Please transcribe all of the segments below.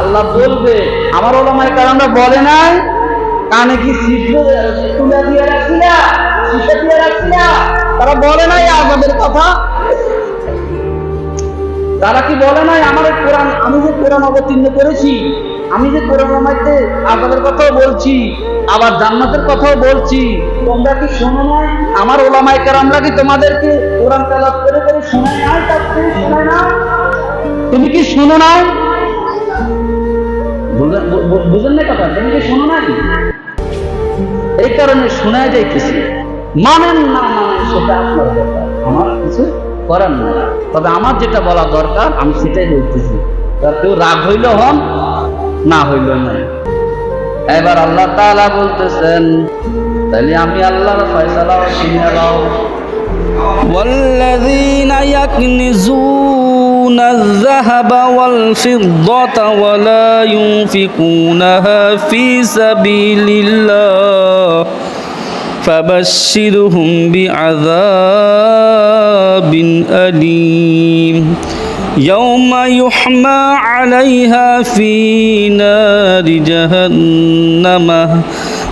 আল্লাহ বলবে, আমার ওলামায় কারণরা বলে নাই, কানে কি তুলে দিয়ে রাখছিলা শিখে দিয়ে রাখছিলা তারা বলে নাই আজাদের কথা? তারা কি বলে নাই, আমার কোরআন, আমি যে কোরআন অবতীর্ণ করেছি, আমি যে কোরআন মধ্যে আজাদের কথাও বলছি, আবার জান্নাতের কথাও বলছি, তোমরা কি শোনো নাই? আমার ওলামাই কেরামরা কি তোমাদেরকে কোরআন তেলাওয়াত করে করে শোনায় শোনায় না? তুমি কি শোনো নাই? বুঝলেন- বু- বু- বুঝলেন না কথা তুমি কি শোনো নাই এই কারণে শোনায় যাইতেছি মানেন না মানেন সেটা আপনার ব্যাপার আমার কিছু করার নাই তবে আমার যেটা বলা দরকার আমি সেটাই বলতেছি আর কেউ রাগ হইল হন না হইল নাই এবার আল্লাহ তাআলা বলতেছেন তাহলে আমি আল্লাহর ফয়সালা শুনে নাও والذين يكنزون الذهب والفضة ولا ينفقونها في سبيل الله فبشرهم بعذاب أليم يوم يحمى عليها في نار جهنم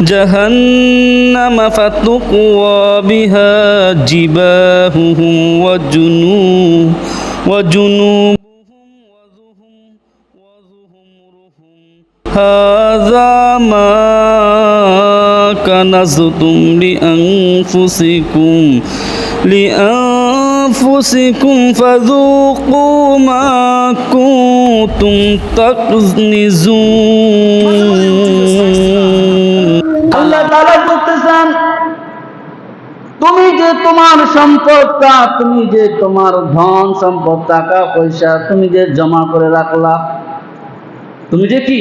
جهنم فتقوى بها جباههم وجنوب وجنوبهم وظهم وظهورهم هذا ما كنزتم لأنفسكم لأنفسكم فذوقوا ما كنتم تكنزون আল্লাহ তাআলা বলতেছেন তুমি যে তোমার সম্পদটা, তুমি যে তোমার ধন সম্পদ, টাকা, পয়সা, তুমি যে জমা করে রাখলা, তুমি যে কি?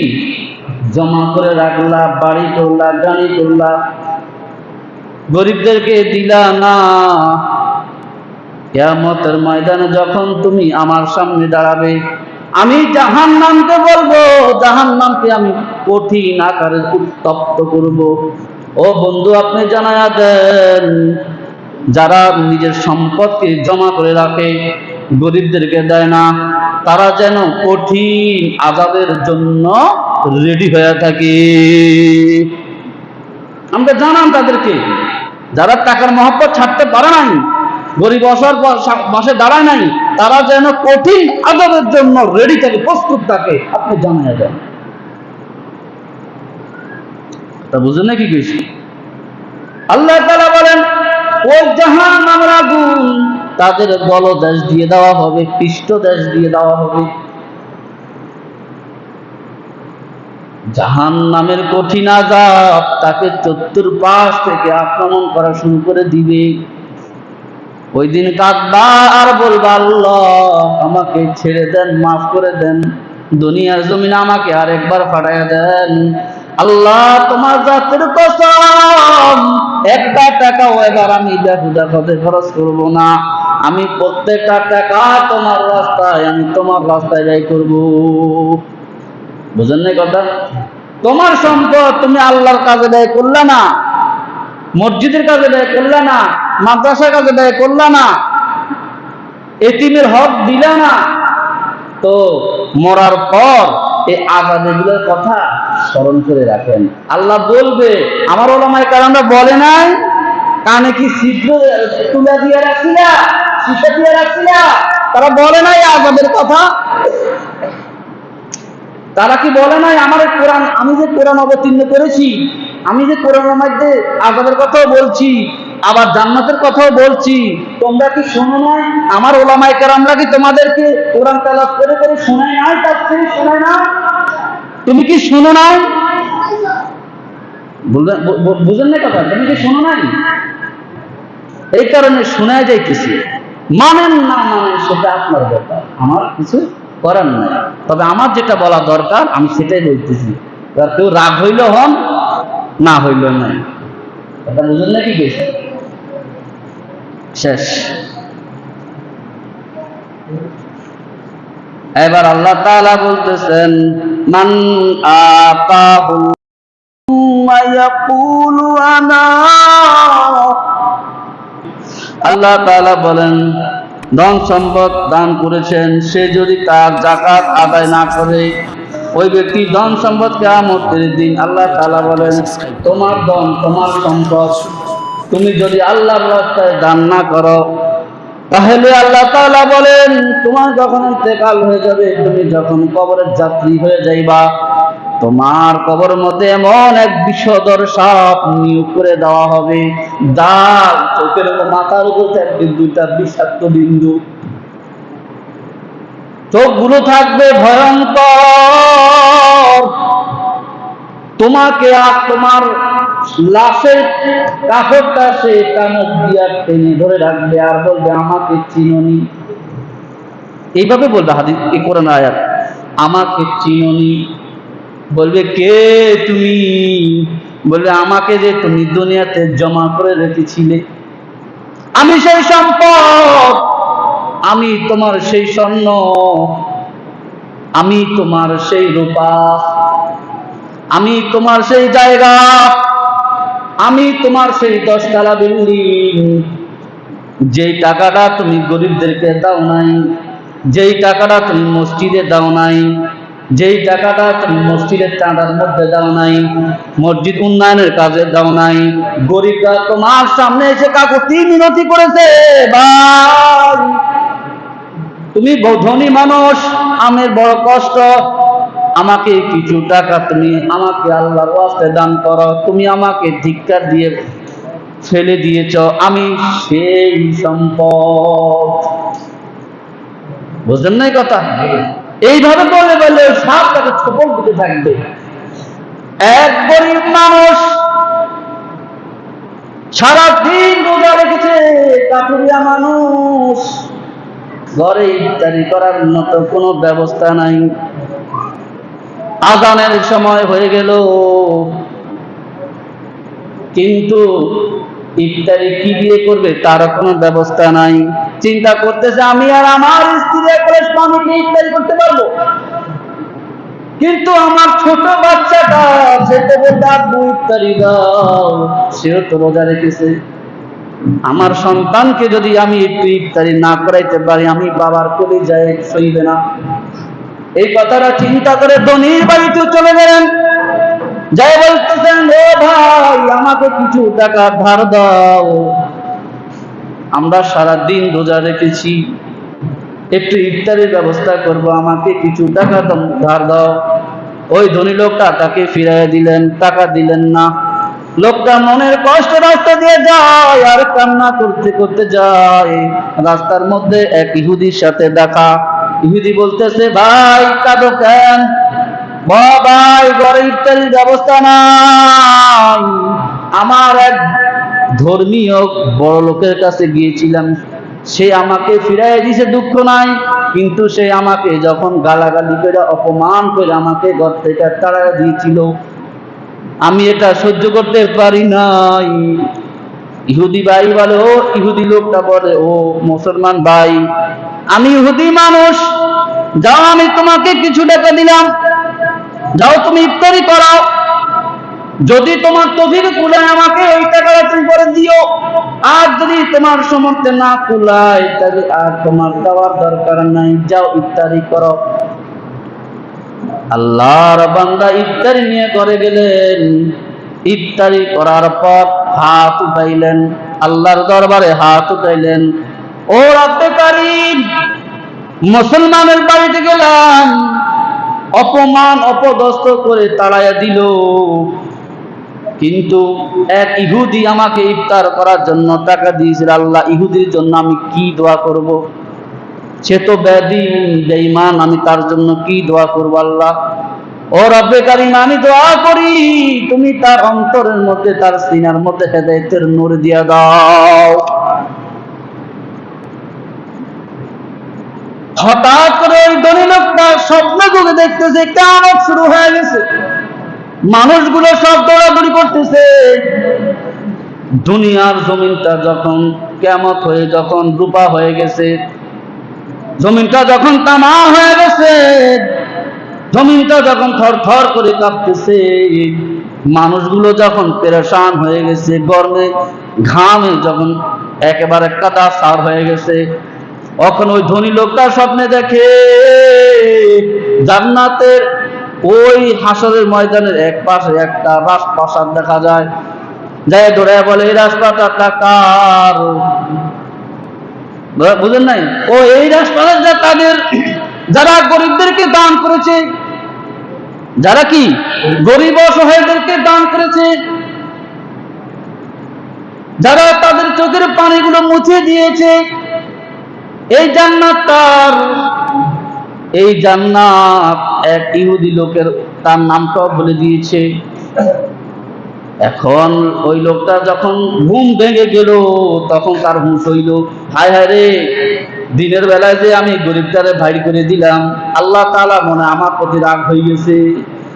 জমা করে রাখলা, বাড়ি করলা, গাড়ি করলা, গরিবদেরকে দিলা, না। কেয়ামতের ময়দানে যখন তুমি আমার সামনে দাঁড়াবে, আমি জাহান নামকে বলব জাহান নামকে আমি কঠিন আকারে উত্তপ্ত করব। ও বন্ধু, আপনি জানায়া দেন যারা নিজের সম্পদকে জমা করে রাখে, গরিবদেরকে দেয় না, তারা যেন কঠিন আজাদের জন্য রেডি হয়ে থাকে। আমরা জানান তাদেরকে, যারা টাকার মহব্বত ছাড়তে পারে নাই, গরিব পা- পাশে দাঁড়ায় নাই, তারা যেন কঠিন আজাদের জন্য রেডি থাকে, প্রস্তুত থাকে, আপনি জানাই দেন। তা বুঝলেন না কি কইছি? আল্লাহ তাআলা বলেন ওই জাহান নামের আগুন। তাদের বলদেশ দিয়ে দেওয়া হবে, পৃষ্ঠদেশ দিয়ে দেওয়া হবে। জাহান নামের কঠিন আজাব তাকে চতুর্পাশ থেকে আক্রমণ করা শুরু করে দিবে। ওই দিন কাঁদবা আর বলবা, আল্লাহ, আমাকে ছেড়ে দেন, মাফ করে দেন। দুনিয়ার জমিন আমাকে আরেকবার পাঠাইয়া দেন। আল্লাহ, তোমার জাতের কসম একটা টাকাও এবার আমি দেখো দেখাতে খরচ করব না। আমি প্রত্যেকটা টাকা তোমার রাস্তায়, আমি তোমার রাস্তায় ব্যয় করব। বুঝেন কথা? তোমার সম্পদ তুমি আল্লাহর কাজে ব্যয় করলে না, মসজিদের কাজে ব্যয় করলে না, মাদ্রাসার কাজে ব্যয় করলে না, এতিমের হক দিলে না। তো মরার পর এই আজাদেগুলোর কথা স্মরণ করে রাখেন। আল্লাহ বলবে, আমার ওলামায় কারণরা বলে নাই, কানে কি শীঘ্র তুলে দিয়ে রাখছিলা শিখে দিয়ে রাখছিলা তারা বলে নাই আজাদের কথা। তারা কি বলে নাই, আমার কোরআন, আমি যে কোরআন অবতীর্ণ করেছি, আমি যে কোরআনের মধ্যে আজাদের কথাও বলছি, আবার জান্নাতের কথাও বলছি, তোমরা কি শোনো নাই? আমার ওলামাই কেরামরা কি তোমাদেরকে কোরআন তেলাওয়াত করে করে শোনায় নাই তাফসীর শোনায় না? তুমি কি শোনো নাই? বুঝলেন বু- বু- বুঝলেন না কথা, তুমি কি শোনো নাই? এই কারণে শোনায় যাইতেছি। মানেন না মানেন সেটা আপনার ব্যাপার। আমার কিছু করার নাই। তবে আমার যেটা বলা দরকার, আমি সেটাই বলতেছি। কেউ রাগ হইল হন, না হইল নাই। এটা বুঝলেন নাকি গেছে শেষ। এবার আল্লাহ তাআলা বলতেছেন, মান আল্লাহ তাআলা বলেন, ধন সম্পদ দান করেছেন, সে যদি তার জাকাত আদায় না করে, ওই ব্যক্তি ধন সম্পদ কেয়ামতের দিন আল্লাহ তাআলা বলেন, তোমার ধন, তোমার সম্পদ, তুমি যদি আল্লাহর রাস্তায় দান না করো তাহলে আল্লাহ তাআলা বলেন, তোমার যখন ইন্তেকাল হয়ে যাবে, তুমি যখন কবরের যাত্রী হয়ে যাইবা, তোমার কবর মধ্যে এমন এক বিষধর সাপ নিয়োগ করে দেওয়া হবে। দাগ চোখের মাথার উপর থাকবে দুইটা বিষাক্ত বিন্দু। চোখগুলো থাকবে ভয়ঙ্কর। তোমাকে আর তোমার সে দিয়া টেনে ধরে রাখবে, আর বলবে, আমাকে এইভাবে বলবে হাদিস কোরআন আয়াত, আমাকে বলবে, কে তুমি? বলবে, আমাকে যে তুমি দুনিয়াতে জমা করে রেখেছিলে, আমি সেই সম্পদ, আমি তোমার সেই স্বর্ণ, আমি তোমার সেই রূপা, আমি তোমার সেই জায়গা আমি তোমার সেই দশতলা বিল্ডিং যেই টাকাটা তুমি গরিবদেরকে দাও নাই, যেই টাকাটা তুমি মসজিদে দাও নাই, যেই টাকাটা তুমি মসজিদের চাঁদার মধ্যে দাও নাই, মসজিদ উন্নয়নের কাজে দাও নাই, গরিবরা তোমার সামনে এসে কাকুতি মিনতি করেছে ভাই তুমি ধনী মানুষ, আমের বড় কষ্ট আমাকে কিছু টাকা তুমি আমাকে আল্লাহর ওয়াস্তে দান করো, তুমি আমাকে ধিক্কার দিয়ে ফেলে দিয়েছ, আমি সেই সম্পদ। বুঝলেন না কথা? এইভাবে বলে বলে সাপ তাকে ছোপল দিতে থাকবে। এক গরিব মানুষ সারাদিন রোজা রেখেছে, কাঠুরিয়া মানুষ, ঘরে ইফতারি করার মতো কোনো ব্যবস্থা নাই। আজানের সময় হয়ে গেল। কিন্তু ইফতারি কি দিয়ে করবে, তার কোনো ব্যবস্থা নাই। চিন্তা করতেছে, আমি আর আমার স্ত্রী একবারে স্বামীকে ইফতারি করতে পারব? কিন্তু আমার ছোট বাচ্চাটা, সে তো বলতে ইফতারি দাও। সেও তো রোজা রেখেছে। আমার সন্তানকে যদি আমি একটু ইফতারি না করাইতে পারি, আমি বাবার কোলে যাই সইবে না। এই কথাটা চিন্তা করে ধনির বাড়িতে চলে গেলেন। যাই বলতেছেন, ও ভাই, আমাকে কিছু টাকা ধার দাও। আমরা সারা দিন রোজা রেখেছি। একটু ইফতারির ব্যবস্থা করব, আমাকে কিছু টাকা ধার দাও। ওই ধনী লোকটা তাকে ফিরাই দিলেন, টাকা দিলেন না। লোকটা মনের কষ্ট রাস্তা দিয়ে যায় আর কান্না করতে করতে যায়। রাস্তার মধ্যে এক ইহুদির সাথে দেখা। ইহুদি বলতেছে, ভাই, কাঁদো কেন? ভাই ঘরে ইফতারির ব্যবস্থা নাই। আমার এক ধর্মীয় বড় লোকের কাছে গিয়েছিলাম। সে আমাকে ফিরাই দিছে, দুঃখ নাই, কিন্তু সে আমাকে যখন গালাগালি করে, অপমান করে আমাকে ঘর থেকে তাড়া দিয়েছিল। আমি এটা সহ্য করতে পারি নাই। ইহুদি ভাই বলে, ও ইহুদি লোকটা বলে, ও মুসলমান ভাই আমি ইহুদি মানুষ, যাও, আমি তোমাকে কিছু টাকা দিলাম। যাও, তুমি ইফতারি করাও। যদি তোমার তফিক কুলায় আমাকে ওই টাকাটা তুমি করে দিও। আর যদি তোমার সমর্থে না কুলায় তাহলে আর তোমার দেওয়ার দরকার নাই। যাও, ইফতারি করো। আল্লাহর বান্দা ইফতারি নিয়ে করে গেলেন। ইফতারি করার পর হাত উঠাইলেন। আল্লাহর দরবারে হাত উঠাইলেন। ও রাতে কারিম, মুসলমানের বাড়িতে গেলাম। অপমান, অপদস্থ করে তাড়াইয়া দিল। কিন্তু এক ইহুদি আমাকে ইফতার করার জন্য টাকা দিয়েছিল। আল্লাহ, ইহুদির জন্য আমি কি দোয়া করব। সে তো ব্যাধি বেঈমান, আমি তার জন্য কি দোয়া করব আল্লাহ? ও রব্বে কারিম, আমি দোয়া করি, তুমি তার অন্তরের মধ্যে, তার সিনার মধ্যে হেদায়েতের নূর দিয়া দাও। হঠাৎ করে ওই ধনী লোকটা স্বপ্ন যুগে দেখতেছে, কেমন শুরু হয়ে গেছে। মানুষগুলো সব দৌড়াদৌড়ি করতেছে। দুনিয়ার জমিনটা যখন কেমত হয়ে যখন রূপা হয়ে গেছে, জমিনটা যখন তামা হয়ে গেছে, জমিনটা যখন থর থর করে কাঁপতেছে, মানুষগুলো যখন পেরেশান হয়ে গেছে, গরমে ঘামে যখন একেবারে কাদা সার হয়ে গেছে তখন ওই ধনী লোকটা স্বপ্নে দেখে জান্নাতের ওই হাসরের ময়দানের এক পাশে একটা রাজপ্রাসাদ দেখা যায়। যায় ধরে বলে, এই রাজপ্রাসাদটা কার? বুঝ- বুঝেন নাই? ও এই রাজপ্রাসাদটা তাদের যারা গরিবদেরকে দান করেছে, যারা কি? গরিব অসহায়দেরকে দান করেছে, যারা তাদের চোখের পানিগুলো মুছে দিয়েছে এই জান্নাত তার এই জান্নাত এক ইহুদি লোকের, তার নামটাও বলে দিয়েছে। এখন ওই লোকটা যখন ঘুম ভেঙে গেল, তখন তার হুঁশ হইল, হায় হায় রে, দিনের বেলায় যে আমি গরিবটারে ভাই করে দিলাম, আল্লাহ তাআলা মনে আমার প্রতি রাগ হয়ে গেছে।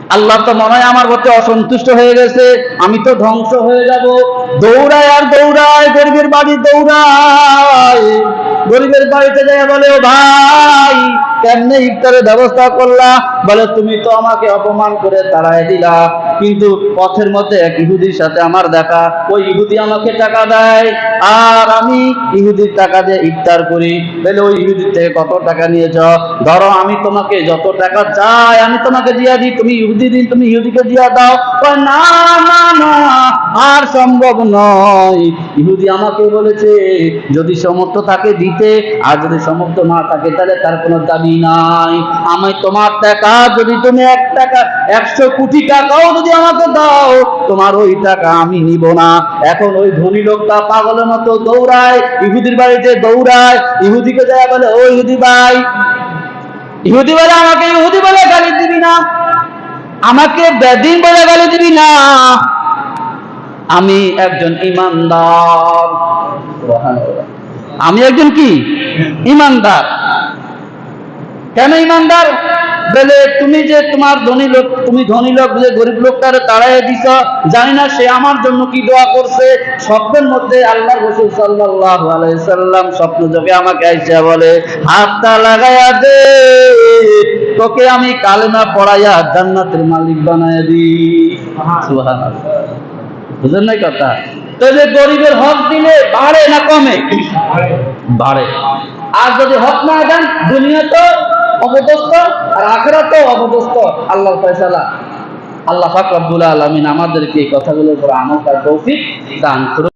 আল্লাহ তো মনে হয় আমার প্রতি অসন্তুষ্ট হয়ে গেছে, আমি তো ধ্বংস হয়ে যাব। দৌড়ায় আর দৌড়ায়, গরিবের বাড়ি দৌড়ায়। গরিবের বাড়িতে যায় বলে, ও ভাই, কেমনে ইফতারের ব্যবস্থা করলা? বলে, তুমি তো আমাকে অপমান করে দাঁড়ায় দিলা। কিন্তু পথের মধ্যে এক ইহুদির সাথে আমার দেখা। ওই ইহুদি আমাকে টাকা দেয়, আর আমি ইহুদির টাকা দিয়ে ইফতার করি। বলে, ওই ইহুদির থেকে কত টাকা নিয়েছ? ধরো, আমি তোমাকে যত টাকা চাই, আমি তোমাকে দিয়া দিই। তুমি ইহুদি দিন, তুমি ইহুদিকে দিয়া দাও। না না না, আর সম্ভব নয়। ইহুদি আমাকে বলেছে, যদি সমর্থ থাকে দিতে, আর যদি সমর্থ না থাকে, তাহলে তার কোনো দাবি নাই। আমি তোমার টাকা, যদি তুমি এক টাকা, একশো কোটি টাকাও যদি আমাকে দাও, তোমার ওই টাকা আমি নিব না। এখন ওই ধনী লোকটা পাগলের মতো দৌড়ায়, ইহুদির বাড়িতে দৌড়ায়, ইহুদিকে যায় বলে, ও ইহুদি ভাই, ইহুদি বলে আমাকে ইহুদি বলে গালি দিবি না। আমাকে বেদিন বলে গালি দিবি না। আমি একজন ইমানদার। আমি একজন কি? ইমানদার। কেন ইমানদার? বলে তুমি যে তোমার ধনী লোক তুমি ধনী লোক যে গরিব লোকটারে তাড়াই দিছ জানি না সে আমার জন্য কি দোয়া করছে। স্বপ্নের মধ্যে আল্লাহ রসুল সাল্লাল্লাহু আলাইহি সাল্লাম স্বপ্ন যোগে আমাকে আইসা বলে হাতটা লাগায়া দে তোকে আমি কালেমা পড়াইয়া জান্নাতের মালিক বানায় দিই সুবহানাল্লাহ। বুঝলেন নাই কথা? তাহলে গরিবের হক দিলে বাড়ে না কমে? বাড়ে। আর যদি হক না দেন দুনিয়া তো অপদস্থ আর আখেরা তো অপদস্থ আল্লাহর ফয়সালা। আল্লাহ পাক আলমিন আলামিন আমাদেরকে এই কথাগুলোর উপর আমল তার তৌফিক দান করুন